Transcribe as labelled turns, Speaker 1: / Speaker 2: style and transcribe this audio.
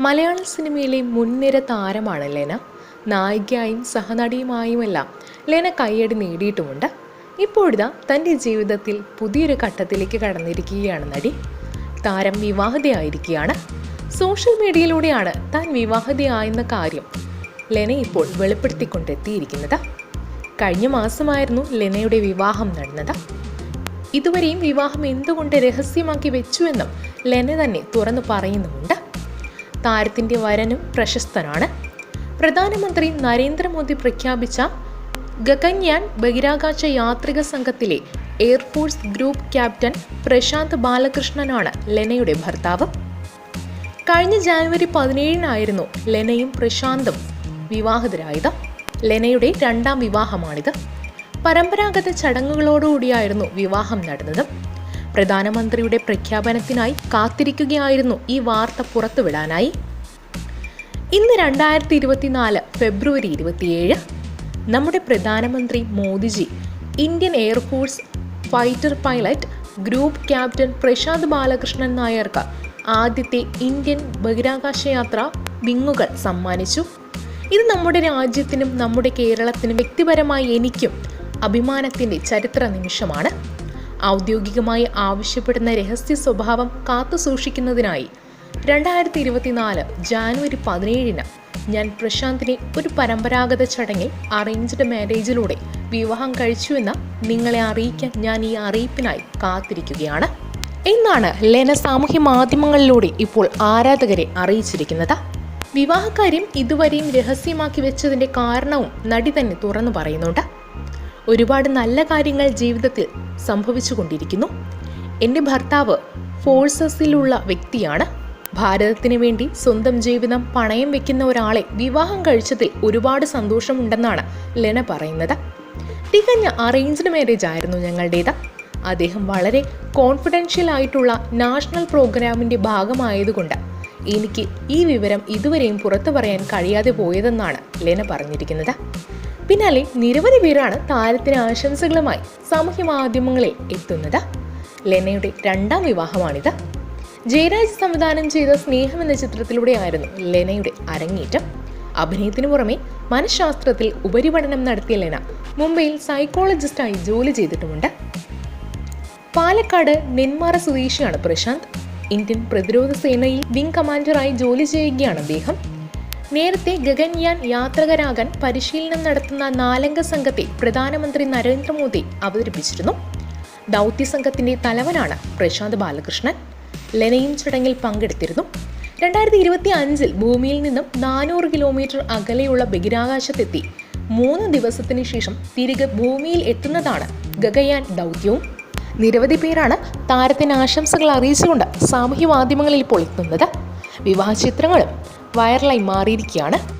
Speaker 1: മലയാള സിനിമയിലെ മുൻനിര താരമാണ് ലെന. നായികയായും സഹനടിയുമായുമെല്ലാം ലെന കൈയടി നേടിയിട്ടുമുണ്ട്. ഇപ്പോഴിതാ തന്റെ ജീവിതത്തിൽ പുതിയൊരു ഘട്ടത്തിലേക്ക് കടന്നിരിക്കുകയാണ് നടി. താരം വിവാഹിതയായിരിക്കുകയാണ്. സോഷ്യൽ മീഡിയയിലൂടെയാണ് താൻ വിവാഹിതയായെന്ന കാര്യം ലെന ഇപ്പോൾ വെളിപ്പെടുത്തിക്കൊണ്ടെത്തിയിരിക്കുന്നത്. കഴിഞ്ഞ മാസമായിരുന്നു ലെനയുടെ വിവാഹം നടന്നത്. ഇതുവരെയും വിവാഹം എന്തുകൊണ്ട് രഹസ്യമാക്കി വെച്ചുവെന്നും ലെന തന്നെ തുറന്നു പറയുന്നുമുണ്ട്. താരത്തിന്റെ വരനും പ്രശസ്തനാണ്. പ്രധാനമന്ത്രി നരേന്ദ്രമോദി പ്രഖ്യാപിച്ച ഗഗൻയാൻ ബഹിരാകാശ യാത്രിക സംഘത്തിലെ air force group captain Prashanth ബാലകൃഷ്ണനാണ് ലെനയുടെ ഭർത്താവ്. കഴിഞ്ഞ ജാനുവരി പതിനേഴിനായിരുന്നു ലെനയും പ്രശാന്തും വിവാഹിതരായത്. ലെനയുടെ രണ്ടാം വിവാഹമാണിത്. പരമ്പരാഗത ചടങ്ങുകളോടുകൂടിയായിരുന്നു വിവാഹം നടന്നത്. പ്രധാനമന്ത്രിയുടെ പ്രഖ്യാപനത്തിനായി കാത്തിരിക്കുകയായിരുന്നു ഈ വാർത്ത പുറത്തുവിടാനായി. ഇന്ന് രണ്ടായിരത്തി ഇരുപത്തിനാല് ഫെബ്രുവരി ഇരുപത്തിയേഴ് നമ്മുടെ പ്രധാനമന്ത്രി Modiji Indian air force fighter pilot group captain Prashanth Balakrishnan നായർക്ക് ആദ്യത്തെ ഇന്ത്യൻ ബഹിരാകാശ യാത്ര വിങ്ങുകൾ സമ്മാനിച്ചു. ഇത് നമ്മുടെ രാജ്യത്തിനും നമ്മുടെ കേരളത്തിനും വ്യക്തിപരമായി എനിക്കും അഭിമാനത്തിന്റെ ചരിത്ര നിമിഷമാണ്. ഔദ്യോഗികമായി ആവശ്യപ്പെടുന്ന രഹസ്യ സ്വഭാവം കാത്തുസൂക്ഷിക്കുന്നതിനായി രണ്ടായിരത്തി ഇരുപത്തിനാല് ജാനുവരി പതിനേഴിന് ഞാൻ പ്രശാന്തിനെ ഒരു പരമ്പരാഗത ചടങ്ങിൽ അറേഞ്ച്ഡ് മാരേജിലൂടെ വിവാഹം കഴിച്ചുവെന്ന് നിങ്ങളെ അറിയിക്കാൻ ഞാൻ ഈ അറിയിപ്പിനായി കാത്തിരിക്കുകയാണ്. എന്നാണ് ലെന സാമൂഹ്യ മാധ്യമങ്ങളിലൂടെ ഇപ്പോൾ ആരാധകരെ അറിയിച്ചിരിക്കുന്നത്. വിവാഹകാര്യം ഇതുവരെയും രഹസ്യമാക്കി വെച്ചതിന്റെ കാരണവും നടി തന്നെ തുറന്നു പറയുന്നുണ്ട്. ഒരുപാട് നല്ല കാര്യങ്ങൾ ജീവിതത്തിൽ സംഭവിച്ചു കൊണ്ടിരിക്കുന്നു എന്റെ ഭർത്താവ് ഫോഴ്സസിലുള്ള വ്യക്തിയാണ്. ഭാരതത്തിന് വേണ്ടി സ്വന്തം ജീവിതം പണയം വെക്കുന്ന ഒരാളെ വിവാഹം കഴിച്ചതിൽ ഒരുപാട് സന്തോഷമുണ്ടെന്നാണ് ലെന പറയുന്നത്. തികഞ്ഞ അറേഞ്ച്ഡ് മാരേജ് ആയിരുന്നു ഞങ്ങളുടേത്. അദ്ദേഹം വളരെ കോൺഫിഡൻഷ്യൽ ആയിട്ടുള്ള നാഷണൽ പ്രോഗ്രാമിന്റെ ഭാഗമായതുകൊണ്ട് എനിക്ക് ഈ വിവരം ഇതുവരെയും പുറത്തു പറയാൻ കഴിയാതെ പോയതെന്നാണ് ലെന പറഞ്ഞിരിക്കുന്നത്. പിന്നാലെ നിരവധി പേരാണ് താരത്തിന് ആശംസകളുമായി സാമൂഹ്യ മാധ്യമങ്ങളിൽ എത്തുന്നത്. ലെനയുടെ രണ്ടാം വിവാഹമാണിത്. ജയരാജ് സംവിധാനം ചെയ്ത സ്നേഹം എന്ന ചിത്രത്തിലൂടെയായിരുന്നു ലെനയുടെ അരങ്ങേറ്റം. അഭിനയത്തിനു പുറമെ മനഃശാസ്ത്രത്തിൽ ഉപരിപഠനം നടത്തിയ ലെന മുംബൈയിൽ സൈക്കോളജിസ്റ്റായി ജോലി ചെയ്തിട്ടുമുണ്ട്. പാലക്കാട് നെന്മാറ സ്വദേശിയാണ് പ്രശാന്ത്. ഇന്ത്യൻ പ്രതിരോധ സേനയിൽ വിംഗ് കമാൻഡറായി ജോലി ചെയ്യുകയാണ് അദ്ദേഹം. നേരത്തെ ഗഗൻയാൻ യാത്രകരാകാൻ പരിശീലനം നടത്തുന്ന നാലംഗ സംഘത്തെ പ്രധാനമന്ത്രി നരേന്ദ്രമോദി അവതരിപ്പിച്ചിരുന്നു. ദൗത്യ സംഘത്തിന്റെ തലവനാണ് പ്രശാന്ത് ബാലകൃഷ്ണൻ. ലെനയും ചടങ്ങിൽ പങ്കെടുത്തിരുന്നു. രണ്ടായിരത്തി ഇരുപത്തി അഞ്ചിൽ ഭൂമിയിൽ നിന്നും നാനൂറ് കിലോമീറ്റർ അകലെയുള്ള ബഹിരാകാശത്തെത്തി. മൂന്ന് ദിവസത്തിന് ശേഷം തിരികെ ഭൂമിയിൽ എത്തുന്നതാണ് ഗഗയാൻ ദൗത്യവും. നിരവധി പേരാണ് താരത്തിന് ആശംസകൾ അറിയിച്ചുകൊണ്ട് സാമൂഹ്യ മാധ്യമങ്ങളിൽ എത്തുന്നത്. വിവാഹ ചിത്രങ്ങളും വൈറലായി മാറിയിരിക്കുകയാണ്